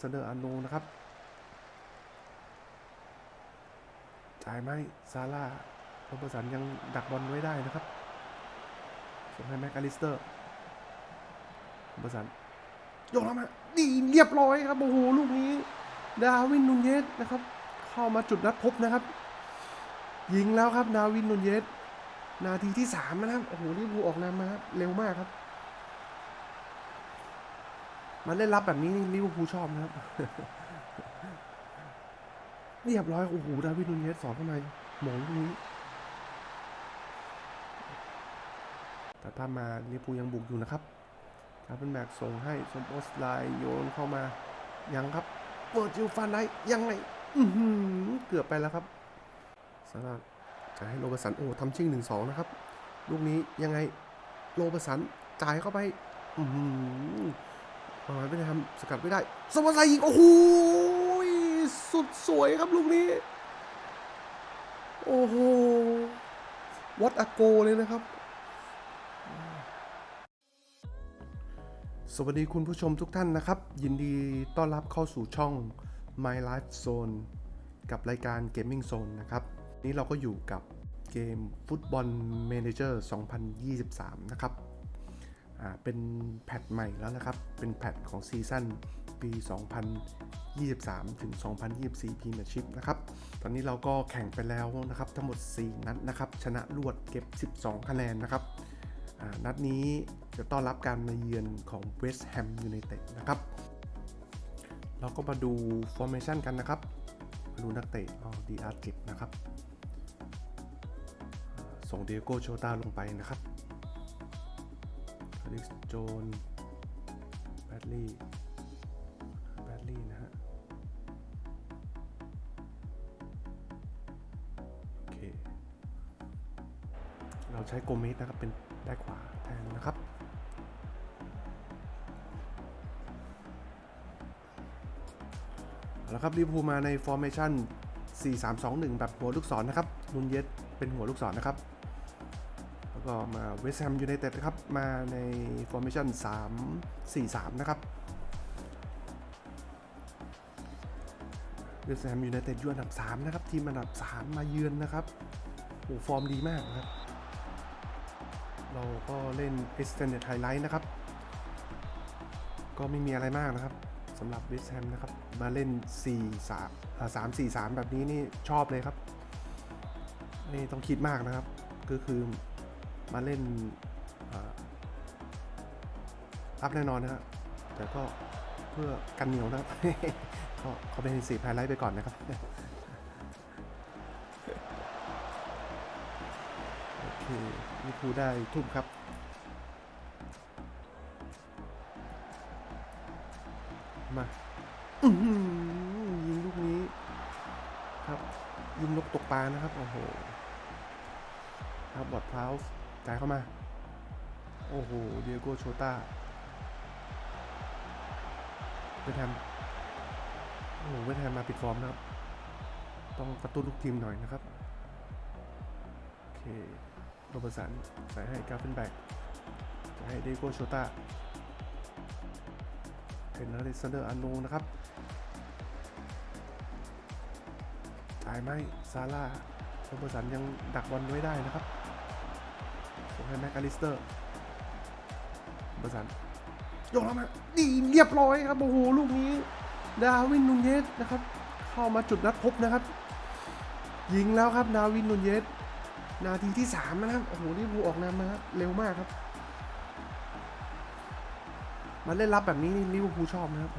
ซานเดอร์อาโนนะครับ จ่ายไหมซาร่าโรเบอร์สันยังดักบอลไว้ได้นะครับส่งให้แม็กอลิสเตอร์โรเบอร์สันโยกแล้วมาดีเรียบร้อยครับโอ้โหลูกนี้ดาวินนูนเยสนะครับ เข้ามาจุดนัดพบนะครับ ยิงแล้วครับดาวินนูนเยสนาทีที่สามนะครับโอ้โหลิเวอร์พูลออกนำมาครับเร็วมากครับ มันเล่นรับแบบนี้ลิเวอร์พูลชอบนะครับเรียบร้อยโอ้โหดาวิดนูนเยสสอนเข้ามาหมงตรงนี้แต่ถ้ามาลิเวอร์พูลยังบุกอยู่นะครับคาร์เปนแบกส่งให้สมโปสไลน์โยนเข้ามายังครับเปิดจิวฟันได้ยังไงอืเกือบไปแล้วครับสำหรับจะให้โรบร์ตสันโอ้ทำชิ่งหนึ่งสองนะครับ ลูกนี้ยังไงโรบร์ตสันจ่ายเข้าไป อือหือ ประมาณไม่ได้ทำสกัดไม่ได้สวัสดิ์ยิงโอ้โหสุดสวยครับลูกนี้ โอ้โหวัดอโกเลยนะครับ สวัสดีคุณผู้ชมทุกท่านนะครับ ยินดีต้อนรับเข้าสู่ช่อง My Life Zone กับรายการ Gaming Zone นะครับ นี้เราก็อยู่กับเกมฟุตบอล Manager 2023 นะครับ เป็นแพทใหม่แล้วนะครับ เป็นแพทของซีซั่นปี 2023 ถึง 2024 Premiership นะครับ ตอนนี้เราก็แข่งไปแล้วนะครับ ทั้งหมด 4 นัดนะครับ ชนะรวดเก็บ 12 คะแนนนะครับ นัดนี้จะต้อนรับการมาเยือนของเวสต์แฮมยูไนเต็ดนะครับ เราก็มาดู formation กันนะครับ มาดูนักเตะเอาดีอาร์จิบนะครับ ส่งเดียโก้โชตาลงไปนะครับ ลิกโจนแบดลี่แบดลี่นะฮะ โอเค เราใช้โกเมสนะครับ เป็นแบ็คขวาแทนนะครับแล้วครับลิเวอร์พูลมาในฟอร์เมชัน4-3-2-1 แบบหัวลูกศรนะครับ นุนเยสเป็นหัวลูกศรนะครับ แล้วก็มาเวสต์แฮมยูไนเต็ดนะครับ มาในฟอร์เมชัน3-4-3 นะครับเวสต์แฮมยูไนเต็ดอยู่อันดับ 3 นะครับ ทีมอันดับ 3 มาเยือนนะครับโอ้ฟอร์มดีมากนะครับ เราก็เล่น extended highlight นะครับ ก็ไม่มีอะไรมากนะครับสำหรับเวสต์แฮมนะครับ มาเล่น 4 3อ่า3 4 3 แบบนี้นี่ชอบเลยครับ นี่ต้องคิดมากนะครับ ก็คือ มาเล่นอ่ารับแน่นอนนะครับแต่ก็เพื่อกันเหนียวนะก็เขาเป็นสีไฮไลท์ไปก่อนนะครับโอเคลิพูได้ทุ่มครับมายิงลูกนี้ครับ ยิงนกตกปลานะครับ โอ้โหครับบอดพร้าว จ่ายเข้ามา โอ้โห เดียโกโชต้าเวทแฮมโอ้โหเวทแฮมมาปิดฟอร์มนะครับ ต้องกระตุ้นลูกทีมหน่อยนะครับ โอเคโรเบร์สันใส่ให้กาเฟนแบกจะให้เดโกโชต้าเป็นอเล็กซานเดอร์อาโนนะครับจ่ายไหมซาร่าโรเบร์สันยังดักบอลไว้ได้นะครับ ให้แม็กอลิสเตอร์โรเบร์สันโยกแล้วมาดีเรียบร้อยครับโอ้โหลูกนี้ดาวินนูนเยสนะครับ เข้ามาจุดนัดพบนะครับ ยิงแล้วครับดาวินนูนเยสนาทีที่ 3 นะครับโอ้โหลิเวอร์พูลออกนำมาครับเร็วมากครับ มันเล่นรับแบบนี้นี่ลิเวอร์พูลชอบนะครับ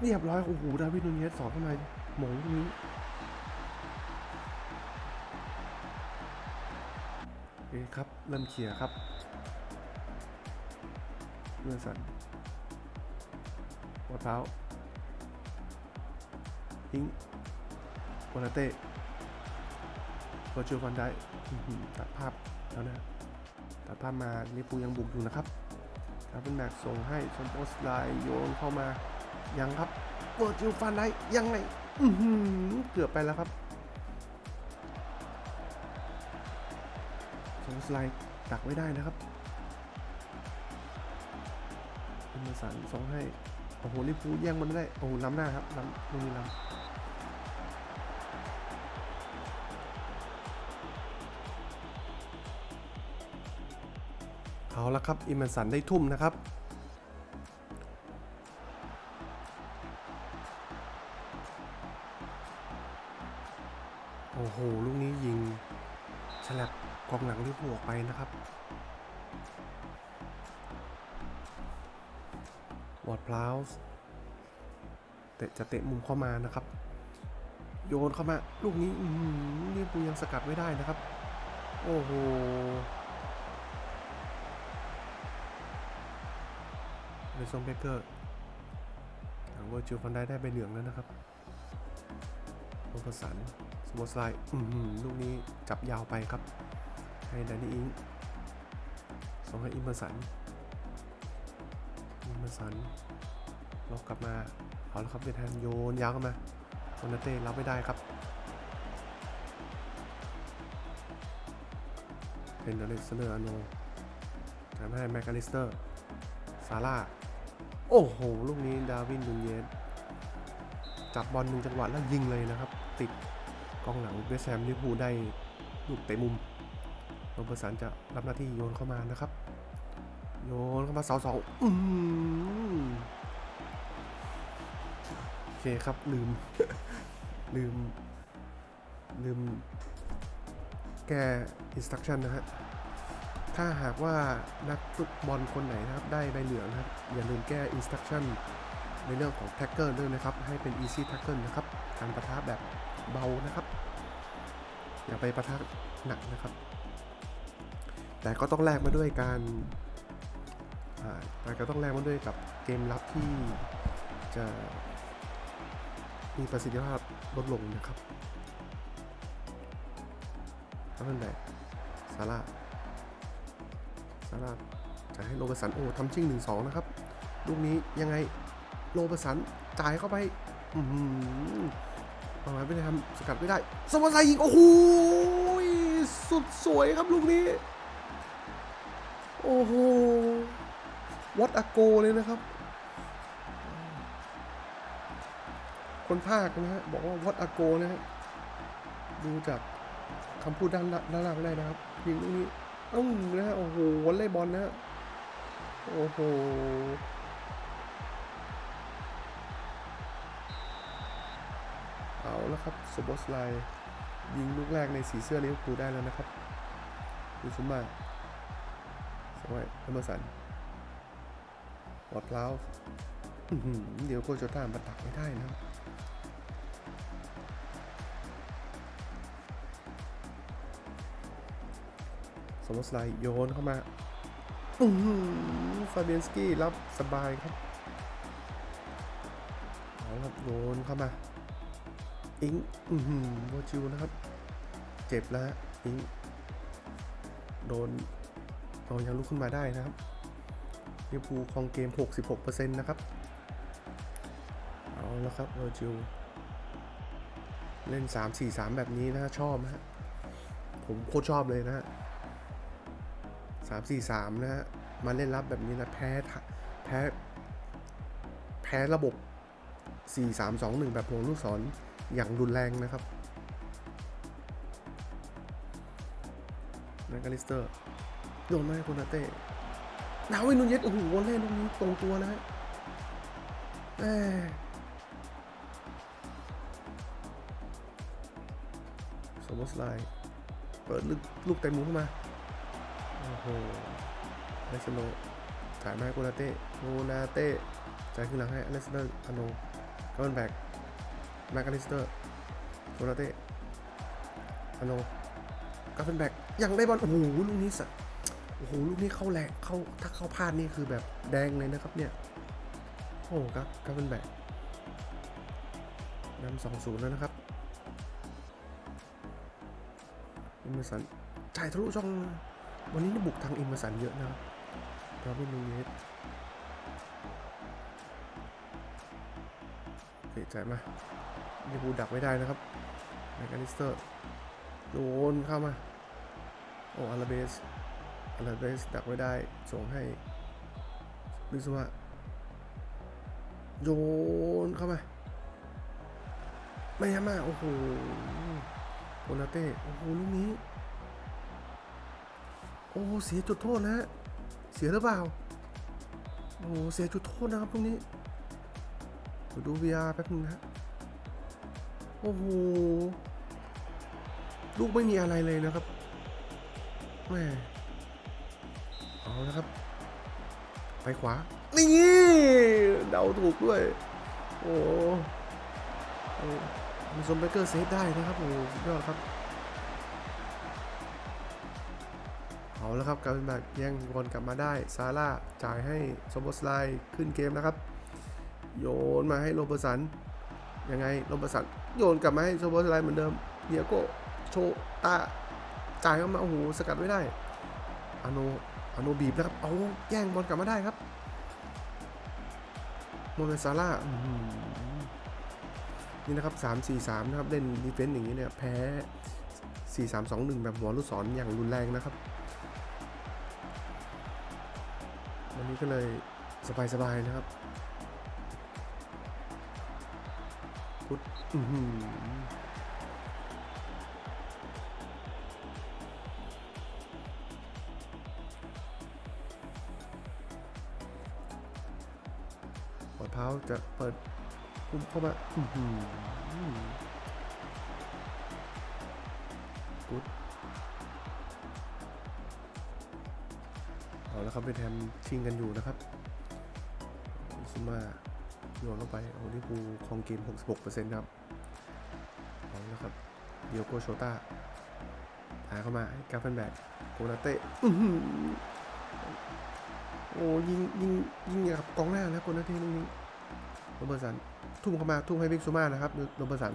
เรียบร้อยโอ้โหดาวิดนูนเยสสอนเข้ามาหมงตรงนี้ ครับ เริ่มเคลียร์ครับเมื่อสันวัดเท้าทิ้งโอนาเต้เวอร์จูฟันได้ตัดภาพแล้วนะตัดภาพมาลิเวอร์พูยังบุกอยู่นะครับครับเป็นแม็กส่งให้สมโปสไลน์โยนเข้ามายังครับเปิดจิวฟันได้ยังไงอือหือเกือบไปแล้วครับ สมโปสไลน์ดักไว้ได้นะครับเป็นเมสันส่งให้ โอ้โหลิเวอร์พูแย่งมันไม่ได้ โอ้โหล้ำหน้าครับล้ำลูกนี้ล้ำเอาละครับอิมเมสันได้ทุ่มนะครับโอ้โห ลูกนี้ยิง ฉลับกองหลังลิเวอร์พูลออกไปนะครับวอดพลาวส์เตะจะเตะมุมเข้ามานะครับ โยนเข้ามาลูกนี้อื้อหือลิเวอร์พูลยังสกัดไม่ได้นะครับ โอ้โหเลซองเบเกอร์ทางเวอร์จิลฟันได้ได้ใบเหลืองแล้วนะครับโรบสัน โมสไลลูกนี้จับยาวไปครับ ให้แดนนี่อิงส่งให้อิมเมอร์สัน อิมเมอร์สันล็อกกลับมา เอาแล้วครับเดนแทนโยนยาวเข้ามาโคนาเต้รับไม่ได้ครับเฮนเดอร์เลสเนอร์อโนทำให้แมคคาลิสเตอร์ ซาร่า โอ้โห ลูกนี้ดาวินดูเยสจับบอลหนึ่งจังหวะแล้วยิงเลยนะครับ ติด กองหลังเวสแฮมลิเวอร์พูลได้ลูกเตะมุมโรเบอร์สันจะรับหน้าที่โยนเข้ามานะครับ โยนเข้ามาเสาสองอืมโอเคครับลืม ลืม ลืม แก้อินสต u ั t ชั่นนะฮะถ้าหากว่านักฟุตบอลคนไหนนะครับได้ใบเหลืองนะครับ อย่าลืมแก้อินสต u ั t ชั่นในเรื่องของแท็กเกอร์ด้วยนะครับ ให้เป็น easy tackle นะครับ การประทะแบบ เบานะครับ อย่าไปประทะหนักนะครับ แต่ก็ต้องแลกมาด้วยการแต่ก็ต้องแลกมาด้วยกับเกมรับที่จะมีประสิทธิภาพลดลงนะครับแล้วนั่นแหละซาร่าซาร่าจะให้โรเบร์ตสันโอ้ทำชิ่งหนึ่งสองนะครับ ลูกนี้ยังไงโรเบร์ตสันจ่ายเข้าไป อื เอาไว้ไม่ได้ทำสกัดไม่ได้สวัสดิ์ยิงโอ้โหสุดสวยครับลูกนี้ โอ้โหวัดอโกเลยนะครับ คนภาคนะฮะบอกว่าวัดอโกนะฮะดูจากคำพูดด้านด้านล่างได้นะครับยิงลูกนี้อึ้งนะฮะโอ้โหวอลเลย์บอลนะฮะโอ้โห เอาแล้วครับสบอสไลยิงลูกแรกในสีเสื้อลิเวอร์พูลได้แล้วนะครับดูซุมมาสมัยเอเมอร์สันวอดพลาวเดี๋ยวโคโจต้ามาตักไม่ได้นะครับสมอสไลด์โยนเข้ามาฟาเบียนสกี้รับสบายครับเอาละครับโยนเข้ามา อิงอือหือโบจิวนะครับ เจ็บแล้วอิงโดนเอายังลุกขึ้นมาได้นะครับเวอร์พูคองเกม 66%นะครับ เอาแล้วครับโบจิวเล่น 3-4-3 แบบนี้นะชอบนะฮะผมโคตรชอบเลยนะฮะสามสี่สามนะฮะมาเล่นรับแบบนี้นะแพ้แพ้ แพ้ระบบ 4 3 2 1 แบบห่วงลูกศร อย่างรุนแรงนะครับนักกาลิสเตอร์โยนมาให้คุณนาเต้ดาวินนูนเยสโอ้โหวอลเล่ลูกนี้ตรงตัวนะฮะแหม่สไลน์เปิดลูกลูกเต็มมือเข้ามา โอ้โหเลสโนถ่ายมาให้โกนาเต้โกนาเต้จ่ายขึ้นหลังให้อเลสเนอร์อโนก็เป็นแบก แมคคาลิสเตอร์โกนาเต้อโนก็เป็นแบกยังได้บอลโอ้โหลูกนี้สัโอ้โหลูกนี้เข้าแหลกเข้าถ้าเข้าพลาดนี่คือแบบแดงเลยนะครับเนี่ยโอ้ครับก็เป็นแบกนำสองศูนย์แล้วนะครับอิมเมอร์สันจ่ายทะลุช่องวันนี้นี่บุกทางอิมเมอร์สันเยอะนะครับดาวินนูเยสเตะใจมา อร์พูดักไม่ได้นะครับแมคคาลิสเตอร์โดนเข้ามา โอ้อาราเบสอาราเบสดักไม่ได้ ส่งให้ลิซวาโยนเข้ามาไม่ยามาโอ้โหโคนาเต้ โอ้โห ลูกนี้ โอ้เสียจุดโทษนะฮะเสียหรือเปล่า โอ้เสียจุดโทษนะครับตรงนี้ดี๋ยวดู VR แป๊บนึงนะฮะ โอ้โห ลูกไม่มีอะไรเลยนะครับแม่เอาละครับ ไปขวา นี่เดาถูกด้วย โอ้โหโอ้มีซอมเบเกอร์เซฟได้นะครับโอ้ยอดครับเอาแล้วครับกายเป็นแบบแย่งบอลกลับมาได้ ซาร่าจ่ายให้สมบสไลขึ้นเกมนะครับ โยนมาให้โรเบอร์สัน ยังไงโรเบอร์สัน โยนกลับมาให้สมบสไลด์เหมือนเดิมเดียโก้โชตาจ่ายเข้ามาโอ้โหสกัดไม่ได้อโนอโนบีบนะครับเอาแย่งบอลกลับมาได้ครับโมเมนซาร่านี่นะครับ 3 4 3 นะครับ เล่นดีเฟนต์อย่างนี้เนี่ย แพ้ 4 3 2 1 แบบหัวลูกศรอย่างรุนแรงนะครับ วันนี้ก็เลยสบายๆนะครับ ปอดเท้าจะเปิดพุ่มเข้ามาอื้อหือพุทธเอาแล้วครับเป็นแทมชิงกันอยู่นะครับซุมา โยนลงไปโอ้นี่ปูคองเกม 66%ครับเอาแล้วครับเดียโกโชต้าหาเข้ามากาเฟนแบกโกนาเต้อื้อหือโอ้ยิงยิงยิงอย่างกับกองหน้าแล้วโกนาเต้ลูกนี้โรเบอร์สัน ทุ่มเข้ามาทุ่มให้บิ๊กซูมานะครับโรเบอร์สัน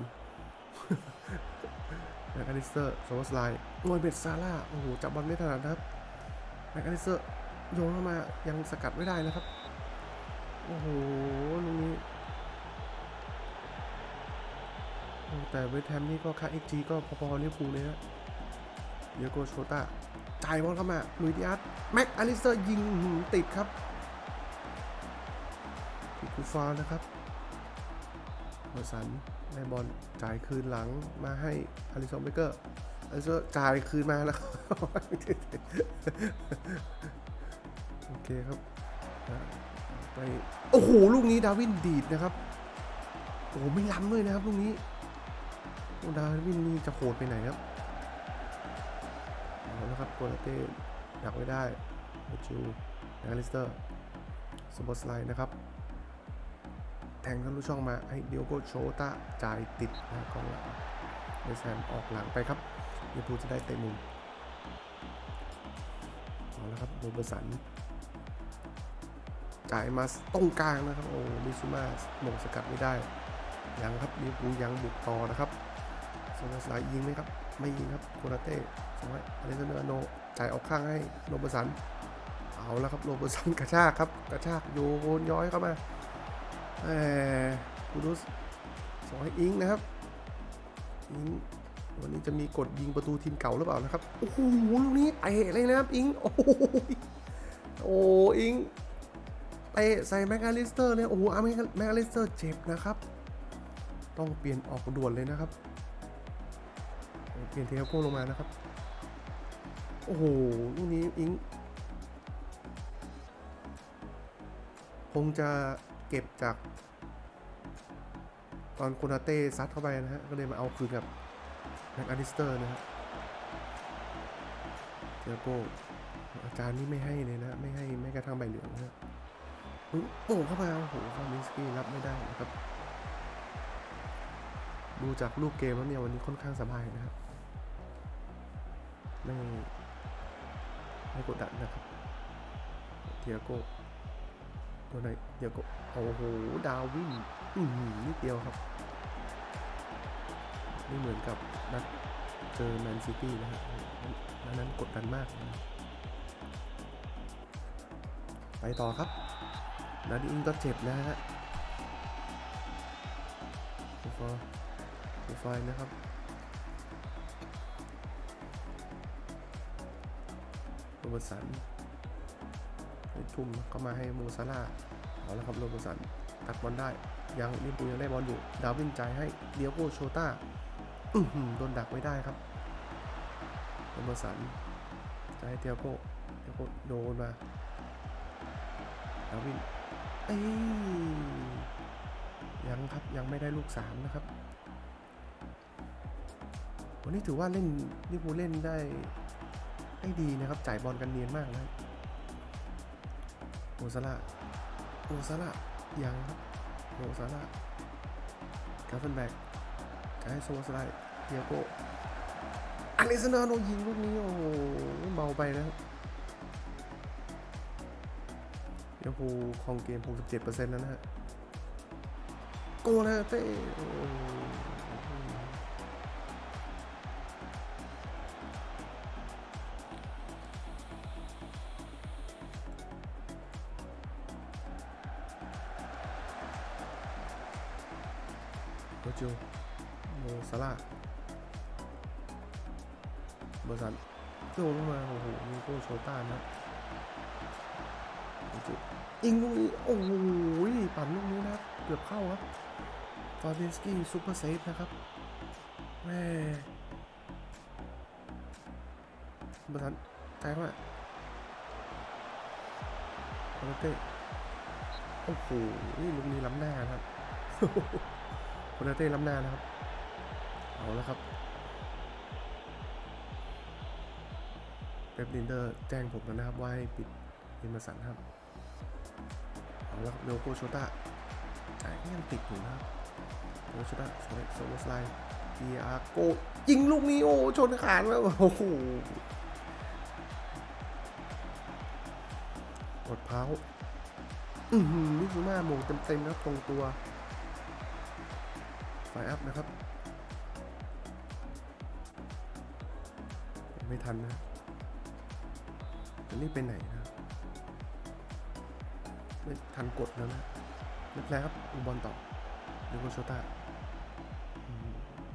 แม็กอลิสเตอร์โซสไลน์โอยเบ็ดซาร่าโอ้โหจับบอลไม่ถนัดนะครับแม็กอลิสเตอร์โยนเข้ามายังสกัดไม่ได้นะครับ โอ้โหลูกนี้แต่เวทแฮมนี่ก็ค่า XG ก็พอๆลิเวอร์พูลเลยฮะเดียโกโชต้าจ่ายบอลเข้ามาลุยดิอาร์ตแม็กอลิสเตอร์ยิงติดครับติดกูฟาวล์นะครับเบอร์สันได้บอลจ่ายคืนหลังมาให้อลิซอนเบเกอร์อลิซอนจ่ายคืนมาแล้ว โอเคครับ ไปโอ้โหลูกนี้ดาวินดีดนะครับโอ้โหไม่ล้ำเลยนะครับลูกนี้โอ้ดาวินนี่จะโหดไปไหนครับเอาละครับโกลาเต้อยากไม่ได้โอจูแอลิสเตอร์สปอร์ตไลน์นะครับ แทงทะลุช่องมาให้เดียวโกโชตาจ่ายติดนะกองหลังเดซแฮมออกหลังไปครับลิเวอร์พูลจะได้เตะมุมเอาละครับโรเบอร์สัน จ่ายมาตรงกลางนะครับ โอ้มิซูมาหม่งสกัดไม่ได้ยังครับลิเวอร์พูลยังบุกต่อนะครับโซนาสไลด์ยิงไหมครับ ไม่ยิงครับโคนาเต้สองไว้อเลซานเดอร์โนจ่ายออกข้างให้โรเบอร์สันเอาแล้วครับโรเบอร์สันกระชากครับกระชากโยนย้อยเข้ามาแหมคูรุสสองให้อิงนะครับอิงวันนี้จะมีกดยิงประตูทีมเก่าหรือเปล่านะครับ โอ้โหลูกนี้เตะเลยนะครับอิง โอ้โหโอ้อิง เตะใส่แม็กอลิสเตอร์เลยโอ้โหแม็กอลิสเตอร์เจ็บนะครับ ต้องเปลี่ยนออกด่วนเลยนะครับ เปลี่ยนเทลโก้ลงมานะครับ โอ้โหลูกนี้อิงคงจะเก็บจาก ตอนโคนาเต้ซัดเข้าไปนะฮะ ก็เลยมาเอาคืนกับแม็กอาลิสเตอร์นะฮะเทลโก้อาจารย์นี่ไม่ให้เลยนะ ไม่ให้แม้กระทั่งใบเหลืองนะฮะ โอ้โหเข้ามาโอ้โหฟามินสกี้รับไม่ได้นะครับ ดูจากลูกเกมแล้วเนี่ยวันนี้ค่อนข้างสบายนะครับ ไม่ไม่กดดันนะครับเทียโก้ตัวไหนเทียโก้โอ้โหดาวินอือหือนิดเดียวครับ ไม่เหมือนกับนัดเจอแมนซิตี้นะครับนัดนั้นกดดันมากนะไปต่อครับ นาดีอิงก็เจ็บนะฮะฟูฟาฟูฟายนะครับโรเบอร์สันทุ่มเข้ามาให้โมซาร่าเอาล้วครับโรเบอร์สันตัดบอลได้ ยังลิเวอร์พูยังได้บอลอยู่ ดาวินจ่ายให้เดียโก้โชต้าโดนดักไว้ได้ครับโรเบอร์สันจ่ายให้เดียโก้เดียโก้โดนมาดาวิน ยังครับยังไม่ได้ลูกสามนะครับ วันนี้ถือว่าเล่นลิเวอร์พูลเล่นได้ได้ดีนะครับ จ่ายบอลกันเนียนมากนะโอซาร่าโอซาร่ายังครับโอซาร่ากาเฟนแบกจ่ายให้โซสไลเดียโกอเลซานโนยิงลูกนี้โอ้โหเบาไปนะครับ เดียโก้ครองเกม 67%แล้วนะฮะ โกนาเต้โอ้โหโรจิโอโมซาร่าเบอร์สันโยนลงมา โอ้โหมีโก้โชต้านะ ยิงลูกนี้โอ้โหปั่นลูกนี้นะครับเกือบเข้าครับฟาเบนสกี้ซูเปอร์เซฟนะครับแม่บอร์สันใจมากคาร์เต้โอ้โหลูกนี้ล้ำหน้านะครับโคนเต้ล้ำหน้านะครับ เอาแล้วครับเป๊ปลินเดอร์แจ้งผมแล้วนะครับว่าให้ปิดเอมสันครับ แล้วโลโก้โชต้าจ่ยังติดอยู่นะครับโลโก้โชต้าสวยโซโลสไลด์เดียโกยิงลูกนี้โอ้ชนขาดแล้วโอ้โหกดเท้าอือหือมิซูมาโมงเต็มๆครับตรงตัวไฟอัพนะครับ ไม่ทันนะจะรีบไปไหนนะครับ ไม่ทันกดแล้วนะไม่เป็นไรครับดูบอลต่อเดียโกโชต้า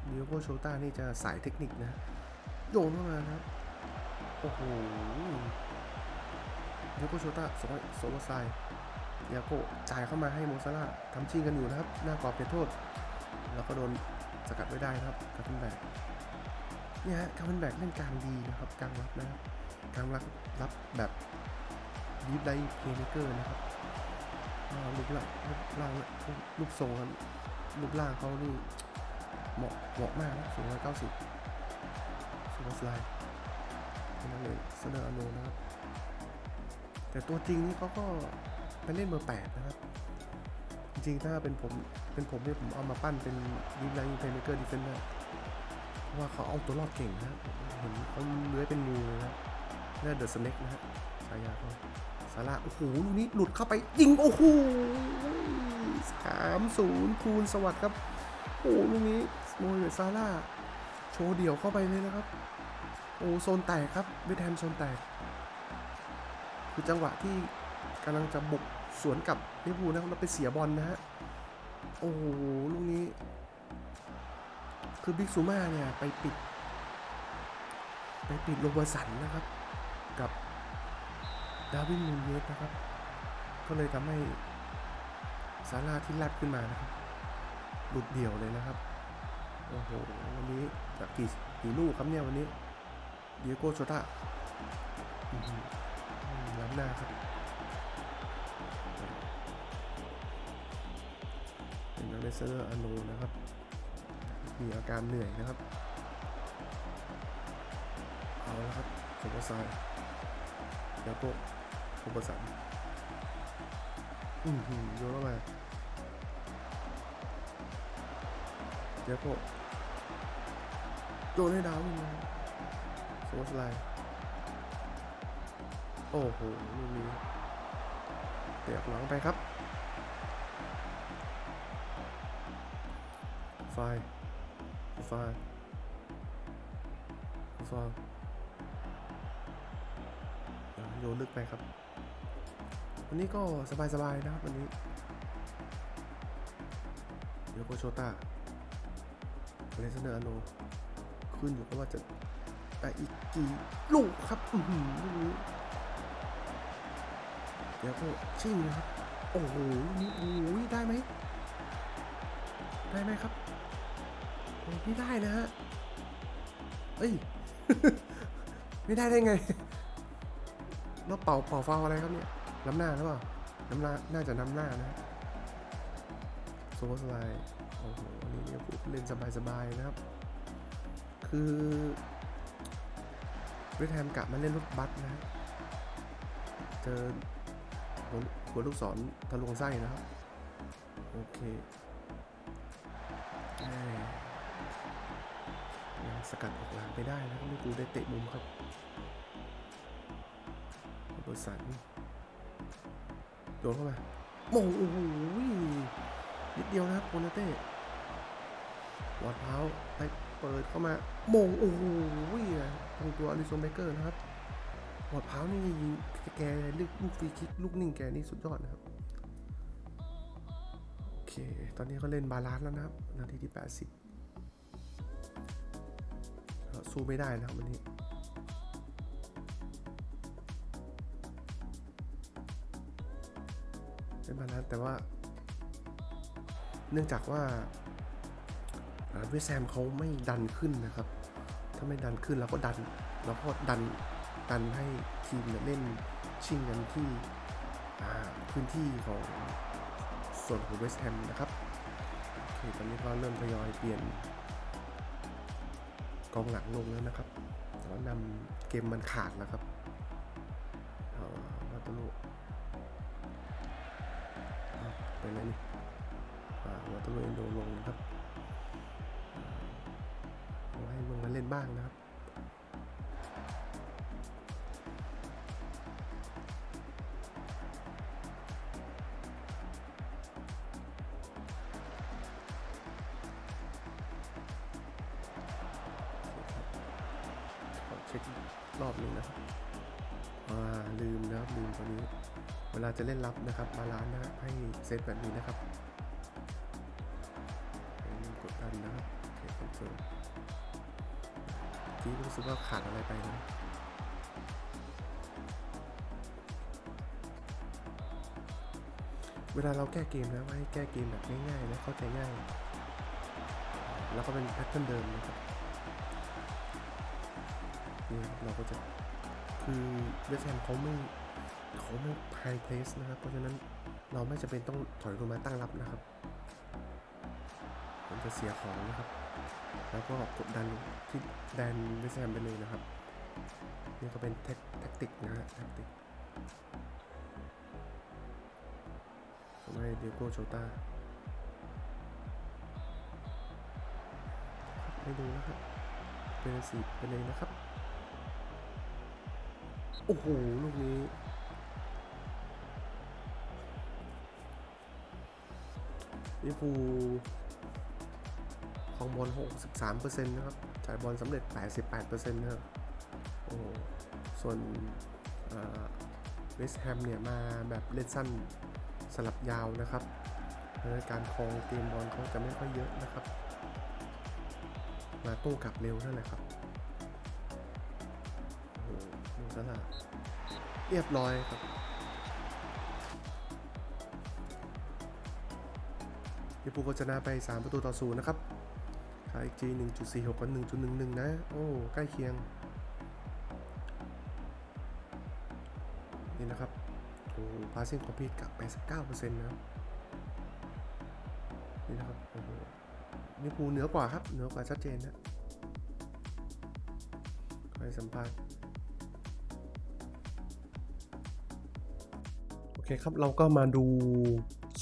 เดียโกโชต้านี่จะสายเทคนิคนะ โยนเข้ามานะครับ โอ้โหเดียโกโชต้าสอยโซโลไซเดียโกจ่ายเข้ามาให้โมซาร่าทำชิงกันอยู่นะครับ หน้ากรอบเขตโทษ แล้วก็โดนสกัดไว้ได้นะครับคาร์เทนแบกเนี่ยฮะคาร์เทนแบกเล่นกลางดีนะครับกลางรับนะครับกลางรับรับแบบดีฟไลท์เพลย์เมเกอร์นะครับ รูปร่างรูปร่างรูปทรงครับรูปร่างเขานี่เหมาะเหมาะมากนะสูงร้อยเก้าสิบสูงสไลด์นั่นเลยเซเนอร์อโนนะครับ แต่ตัวจริงนี่เขาก็ไปเล่นเบอร์แปดนะครับ จริงๆถ้าเป็นผมเป็นผมเนี่ยผมเอามาปั้นเป็นดีไลน์เพลย์เมเกอร์ดีเฟนเดอร์เพราะว่าเขาเอาตัวรอดเก่งนะเห็นเขาเลื้อยเป็นงูเลยนะน่าเดอะสเน็กนะฮะฉายาเขา ซาร่าโอ้โหลูกนี้หลุดเข้าไปยิงโอ้โหสามศูนย์คูณสวัสดิ์ครับ โอ้โหลูกนี้โมยซาร่าโชว์เดี่ยวเข้าไปเลยนะครับ โอ้โซนแตกครับเวทแฮมโซนแตก คือจังหวะที่กำลังจะบุกสวนกับลิเวอร์พูลนะครับแล้วไปเสียบอลนะฮะ โอ้โหลูกนี้ คือบิ๊กซูมาเนี่ยไปปิด ไปปิดโรเบอร์สันนะครับ กับ ดาวินนูเยสนะครับ ก็เลยทำให้ซาร่าที่แลบขึ้นมานะครับ หลุดเดี่ยวเลยนะครับ โอ้โห วันนี้จากกี่กี่ลูกครับเนี่ยวันนี้เดียโก้โชต้าล้ำหน้าครับ เป็นนักเลเซอร์อโนนะครับ มีอาการเหนื่อยนะครับ เอาละครับโคบซายแล้ วก็โคบสันอือหือโยนเข้ามาเดี๋ยวก็โยนให้ดาวน์นะโซสไลด์โอ้โหลูกนี้เตียบหลังไปครับ ไฟ ไฟล์ไฟล์อะโยนลึกไปครับ วันนี้ก็สบายๆนะครับวันนี้เดี๋ยวโกโชตาเลสเนอร์อโนขึ้นอยู่กับว่าจะได้อีกกี่ลูกครับอือหือลูกนี้เดี๋ยวก็ชิ่งนะครับ โอ้โหนี่โอ้โหได้ไหมได้ไหมครับโอ้ไม่ได้นะฮะเอ้ย ไม่ได้ได้ไงแล้วเป่าเป่าฟาวอะไรครับเนี่ย น้ำหน้าหรือเปล่าน้ำหน้าน่าจะน้ำหน้านะโซสไลโอ้โหนี่เนี่ยเล่นสบายๆนะครับ คือเวทแฮมกะมาเล่นรถบัสนะเจอหัวลูกศรทะลวงไส้นะครับ โอเคยังสกัดออกหลังไปได้นะครับลิเวอร์พูลได้เตะมุมครับโรสัน โยนเข้ามาโมงโอ้โหนิดเดียวนะครับโคนาเต้วอดเท้าไปเปิดเข้ามาโมงโอ้โหตรงตัวอลิซงเบเกอร์นะครับวอดเท้านี่ยิงแกลูกลูกฟรีคิกลูกนิ่งแกนี่สุดยอดนะครับโอเค ตอนนี้เขาเล่นบาลานซ์แล้วนะครับ นาทีที่ 80สู้ไม่ได้นะครับวันนี้ เล่นบาลานซ์แต่ว่า เนื่องจากว่าเวสแฮมเขาไม่ดันขึ้นนะครับ ถ้าไม่ดันขึ้นเราก็ดันเราก็ดันดันให้ทีมเล่นชิงกันที่พื้นที่ของส่วนของเวสต์แฮมนะครับโอเคตอนนี้ก็เริ่มทยอยเปลี่ยนกองหลังลงแล้วนะครับแต่ว่านำเกมมันขาดแล้วครับ เอาไปไหนนี่อ่าวัตลุเอนโดนลงนะครับอ่าเอาให้ลงมาเล่นบ้างนะครับรอบหนึ่งนะครับ อ่า ลืมนะครับลืมตัวนี้ เวลาจะเล่นรับนะครับบาลานซ์นะฮะให้เซตแบบนี้นะครับกดดันนะครับโอเคคอนโซลที่รู้สึกว่าขาดอะไรไปนะเวลาเราแก้เกมนะว่าให้แก้เกมแบบง่ายๆและเข้าใจง่าย แล้วก็เป็นแพทเทิร์นเดิมนะครับนี่เราก็จะคือเวสแฮมเขาไม่ เขาไม่ไฮเพลสนะครับ เพราะฉะนั้นเราไม่จำเป็นต้องถอยลงมาตั้งรับนะครับ มันจะเสียของนะครับ แล้วก็กดดันที่แดนเวสแฮมไปเลยนะครับ นี่ก็เป็นแท็กติกนะฮะแท็กติกทำให้เดียโก้โจตาไม่ดูนะครับเป็นสีไปเลยนะครับ โอ้โห ลูกนี้ ลิเวอร์พูลของบอล 63%นะครับจ่ายบอลสำเร็จ 88%นะครับโอ้ส่วนเวสต์แฮมเนี่ยมาแบบเล่นสั้นสลับยาวนะครับการครองเกมบอลเขาจะไม่ค่อยเยอะนะครับ มาโต้กลับเร็วนั่นแหละครับโอ้โหดูซะละเรียบร้อยครับ ลิเวอร์พูลก็ชนะไป 3 ประตูต่อศูนย์นะครับขายจี1.46กับ1.11 นะ โอ้ ใกล้เคียง นี่นะครับ โอ้พาสซิ่งคอมพีทกลับไปสัก9%นะครับนี่นะครับ โอ้โหลิปูเหนือกว่าครับ เหนือกว่าชัดเจนนะขอให้สัมภาษณ์โอเคครับ เราก็มาดู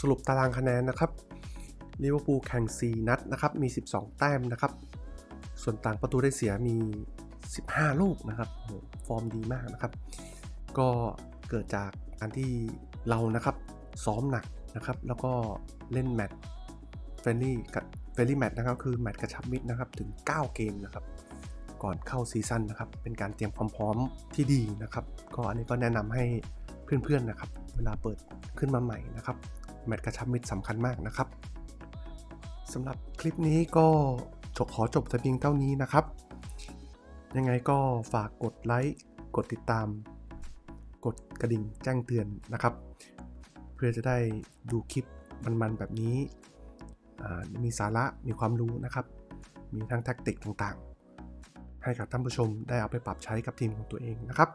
สรุปตารางคะแนนนะครับ ลิเวอร์พูลแข่ง 4 นัดนะครับ มี 12 แต้มนะครับ ส่วนต่างประตูได้เสียมี 15 ลูกนะครับ ฟอร์มดีมากนะครับ ก็เกิดจากการที่เรานะครับซ้อมหนักนะครับ แล้วก็เล่นแมตช์เฟรนลี่กับเฟรนลี่แมตช์นะครับ คือแมตช์กระชับมิตรนะครับ ถึง 9 เกมนะครับ ก่อนเข้าซีซั่นนะครับ เป็นการเตรียมความพร้อมที่ดีนะครับ ก็อันนี้ก็แนะนำให้เพื่อนๆนะครับ เวลาเปิดขึ้นมาใหม่นะครับ แมตช์กระชับมิตรสำคัญมากนะครับ สำหรับคลิปนี้ก็จบขอจบแต่เพียงเท่านี้นะครับ ยังไงก็ฝากกดไลค์ กดติดตาม กดกระดิ่งแจ้งเตือนนะครับ เพื่อจะได้ดูคลิปมันๆแบบนี้มีสาระมีความรู้นะครับ มีทั้งแท็กติกต่างๆ ให้กับท่านผู้ชมได้เอาไปปรับใช้กับทีมของตัวเองนะครับ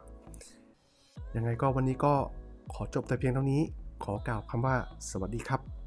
ยังไงก็วันนี้ก็ขอจบแต่เพียงเท่านี้ ขอกล่าวคำว่าสวัสดีครับ